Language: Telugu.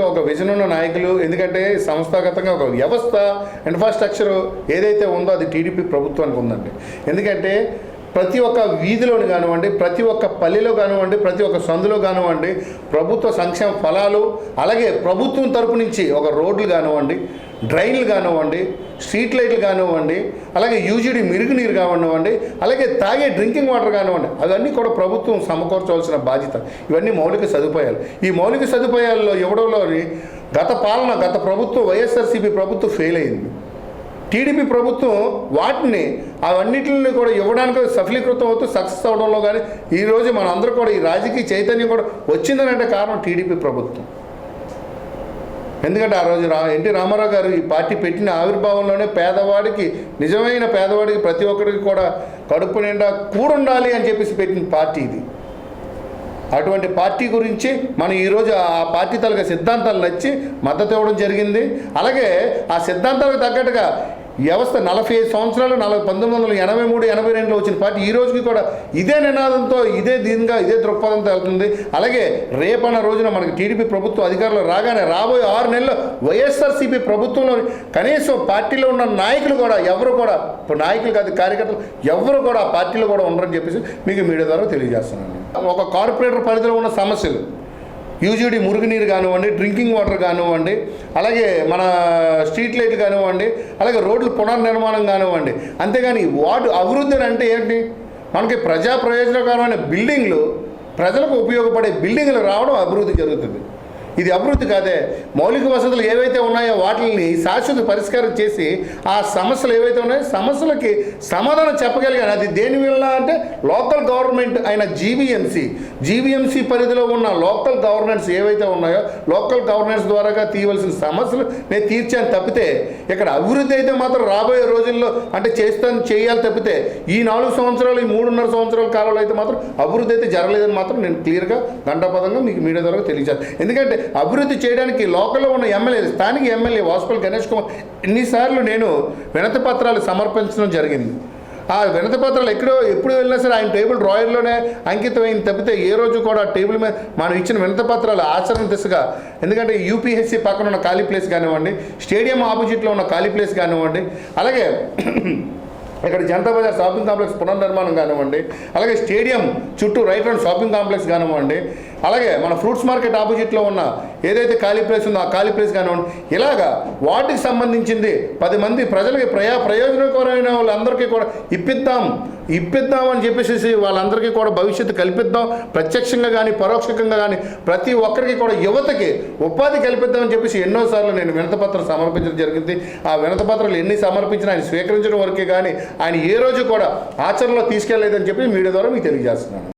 ఒక విజన్ ఉన్న నాయకులు ఎందుకంటే సంస్థాగతంగా ఒక వ్యవస్థ ఇన్ఫ్రాస్ట్రక్చర్ ఏదైతే ఉందో అది టీడీపీ ప్రభుత్వానికి ఉందండి. ఎందుకంటే ప్రతి ఒక్క వీధిలోని కానివ్వండి ప్రతి ఒక్క పల్లెలో కానివ్వండి ప్రతి ఒక్క సందులో కానివ్వండి ప్రభుత్వ సంక్షేమ ఫలాలు అలాగే ప్రభుత్వం తరపు నుంచి ఒక రోడ్లు కానివ్వండి డ్రైన్లు కానివ్వండి స్ట్రీట్ లైట్లు కానివ్వండి అలాగే యూజీడీ మిరుగునీరు కానివ్వండి అలాగే తాగే డ్రింకింగ్ వాటర్ కానివ్వండి అవన్నీ కూడా ప్రభుత్వం సమకూర్చవలసిన బాధ్యత. ఇవన్నీ మౌలిక సదుపాయాలు. ఈ మౌలిక సదుపాయాల్లో ఇవ్వడంలోని గత పాలన గత ప్రభుత్వం వైఎస్ఆర్సీపీ ప్రభుత్వం ఫెయిల్ అయింది. టీడీపీ ప్రభుత్వం వాటిని అవన్నిటిని కూడా ఇవ్వడానికి సఫలీకృతం అవుతూ సక్సెస్ అవడంలో కానీ ఈరోజు మన అందరూ కూడా ఈ రాజకీయ చైతన్యం కూడా వచ్చిందనంటే కారణం టీడీపీ ప్రభుత్వం. ఎందుకంటే ఆ రోజు రా ఎన్టీ రామారావు గారు ఈ పార్టీ పెట్టిన ఆవిర్భావంలోనే పేదవాడికి నిజమైన పేదవాడికి ప్రతి ఒక్కరికి కూడా కడుపు నిండా కూడుండాలి అని చెప్పేసి పెట్టిన పార్టీ ఇది. అటువంటి పార్టీ గురించి మనం ఈరోజు ఆ పార్టీ తలక సిద్ధాంతాలు నచ్చి మద్దతు ఇవ్వడం జరిగింది. అలాగే ఆ సిద్ధాంతాలకు తగ్గట్టుగా వ్యవస్థ నలభై ఐదు సంవత్సరాలు నలభై పంతొమ్మిది వందల ఎనభై మూడు ఎనభై రెండులో వచ్చిన పార్టీ ఈ రోజుకి కూడా ఇదే నినాదంతో ఇదే దీనిగా ఇదే దృక్పథంతో వెళ్తుంది. అలాగే రేపన్న రోజున మనకి టీడీపీ ప్రభుత్వం అధికారంలో రాగానే రాబోయే ఆరు నెలల్లో వైఎస్ఆర్సీపీ ప్రభుత్వంలో కనీసం పార్టీలో ఉన్న నాయకులు కూడా ఎవరు కూడా ఇప్పుడు నాయకులు కాదు కార్యకర్తలు ఎవరు కూడా పార్టీలో కూడా ఉండరని చెప్పేసి మీకు మీడియా ద్వారా తెలియజేస్తున్నాను. ఒక కార్పొరేటర్ పరిధిలో ఉన్న సమస్యలు యూజీడీ మురుగునీరు కానివ్వండి డ్రింకింగ్ వాటర్ కానివ్వండి అలాగే మన స్ట్రీట్ లైట్లు కానివ్వండి అలాగే రోడ్లు పునర్నిర్మాణం కానివ్వండి. అంతేగాని వార్డు అభివృద్ధి అంటే ఏంటి? మనకి ప్రజా ప్రయోజనకరమైన బిల్డింగ్లు ప్రజలకు ఉపయోగపడే బిల్డింగ్లు రావడం అభివృద్ధి జరుగుతుంది. ఇది అభివృద్ధి కాదే. మౌలిక వసతులు ఏవైతే ఉన్నాయో వాటిని శాశ్వత పరిష్కారం చేసి ఆ సమస్యలు ఏవైతే ఉన్నాయో సమస్యలకి సమాధానం చెప్పగలిగాను. అది దేని వల్ల అంటే లోకల్ గవర్నమెంట్ అయిన జీవీఎంసీ జీవీఎంసీ పరిధిలో ఉన్న లోకల్ గవర్నెన్స్ ఏవైతే ఉన్నాయో లోకల్ గవర్నెన్స్ ద్వారాగా తీయవలసిన సమస్యలు నేను తీర్చాను తప్పితే ఇక్కడ అభివృద్ధి అయితే మాత్రం రాబోయే రోజుల్లో అంటే చేస్తాను చేయాలి తప్పితే ఈ నాలుగు సంవత్సరాలు ఈ మూడున్నర సంవత్సరాల కాలంలో అయితే మాత్రం అభివృద్ధి అయితే జరగలేదని మాత్రం నేను క్లియర్గా గంటాపదంగా మీకు మీడియా ద్వారా తెలియజేస్తాను. ఎందుకంటే అభివృద్ధి చేయడానికి లోకల్లో ఉన్న ఎమ్మెల్యే స్థానిక ఎమ్మెల్యే వాసుపల్లి గణేష్ కుమార్ ఎన్నిసార్లు నేను వినతి పత్రాలు సమర్పించడం జరిగింది. ఆ వినతి పత్రాలు ఎక్కడో ఎప్పుడు వెళ్ళినా సరే ఆయన టేబుల్ డ్రాయర్లోనే అంకితమైంది తప్పితే ఏ రోజు కూడా టేబుల్ మీద మనం ఇచ్చిన వినతి పత్రాలు ఆచరణ దిశగా ఎందుకంటే యూపీహెచ్సి పక్కన ఉన్న ఖాళీ ప్లేస్ కానివ్వండి స్టేడియం ఆపోజిట్లో ఉన్న ఖాళీ ప్లేస్ కానివ్వండి అలాగే ఇక్కడ జనతా బజార్ షాపింగ్ కాంప్లెక్స్ పునర్నిర్మాణం కానివ్వండి అలాగే స్టేడియం చుట్టూ రైట్ రౌండ్ షాపింగ్ కాంప్లెక్స్ కానివ్వండి అలాగే మన ఫ్రూట్స్ మార్కెట్ ఆపోజిట్లో ఉన్న ఏదైతే ఖాళీ ప్లేస్ ఉందో ఆ ఖాళీ ప్లేస్ కానివ్వండి ఇలాగా వాటికి సంబంధించింది పది మంది ప్రజలకి ప్రయా ప్రయోజనకరమైన వాళ్ళందరికీ కూడా ఇప్పిద్దాం ఇప్పిద్దాం అని చెప్పేసి వాళ్ళందరికీ కూడా భవిష్యత్తు కల్పిద్దాం. ప్రత్యక్షంగా కానీ పరోక్షంగా కానీ ప్రతి ఒక్కరికి కూడా యువతకి ఉపాధి కల్పిద్దామని చెప్పేసి ఎన్నోసార్లు నేను వినతపత్రం సమర్పించడం జరిగింది. ఆ వినతపత్రాలు ఎన్ని సమర్పించినా ఆయన స్వీకరించడం వరకే కానీ ఆయన ఏ రోజు కూడా ఆచరణలో తీసుకెళ్ళేదని చెప్పి మీడియా ద్వారా మీకు తెలియజేస్తున్నాను.